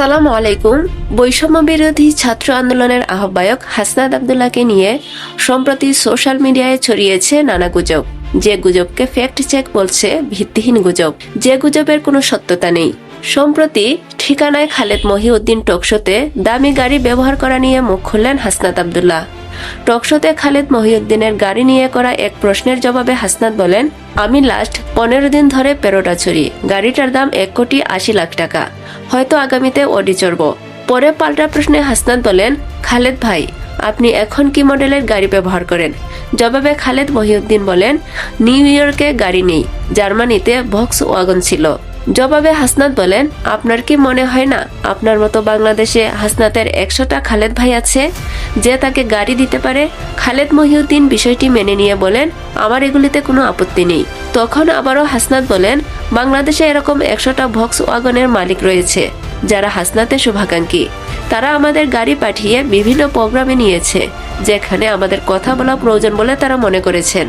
আসসালামু আলাইকুম। বৈষম্য বিরোধী ছাত্র আন্দোলনের আহ্বায়ক হাসনাদ আবদুল্লাহকে নিয়ে সম্প্রতি সোশ্যাল মিডিয়ায় ছড়িয়েছে নানা গুজব। যে গুজবকে ফ্যাক্ট চেক বলছে ভিত্তিহীন গুজব। যে গুজবের কোনো সত্যতা নেই। সম্প্রতি ঠিকানায় খালেদ মহিউদ্দিন টকশোতে দামি গাড়ি ব্যবহার করা নিয়ে মুখ খুললেন হাসনাত আবদুল্লাহ। টকশোতে খালেদ মহিউদ্দিনের গাড়ি নিয়ে করা এক প্রশ্নের জবাবে হাসনাত বলেন, আমি লাস্ট পনেরো দিন ধরে পেরোটা চড়ি গাড়িটার দাম এক কোটি আশি লাখ টাকা। হয়তো আগামীতে অডি চড়ব। পরে পাল্টা প্রশ্নে হাসনাত বলেন, খালেদ ভাই, আপনি এখন কি মডেলের গাড়ি ব্যবহার করেন? জবাবে খালেদ মহিউদ্দিন বলেন, নিউ ইয়র্কে গাড়ি নেই। জার্মানিতে ভক্স ওয়াগন ছিল। জবাবে হাসনাত বলেন, আপনার কি মনে হয় না, আপনার মতো বাংলাদেশে হাসনাতের একশোটা খালেদ ভাই আছে? যে তাকে গাড়ি দিতে পারে, খালেদ মহিউদ্দিন বিষয়টি মেনে নিয়ে বলেন, আমার এগুলিতে কোনো আপত্তি নেই। তখন আবারও হাসনাত বলেন, বাংলাদেশে এরকম একশোটা ভক্স ওয়াগনের মালিক রয়েছে, যারা হাসনাতের শুভাকাঙ্ক্ষী। তারা আমাদের গাড়ি পাঠিয়ে বিভিন্ন প্রোগ্রামে নিয়েছে, যেখানে আমাদের কথা বলা প্রয়োজন বলে তারা মনে করেছেন।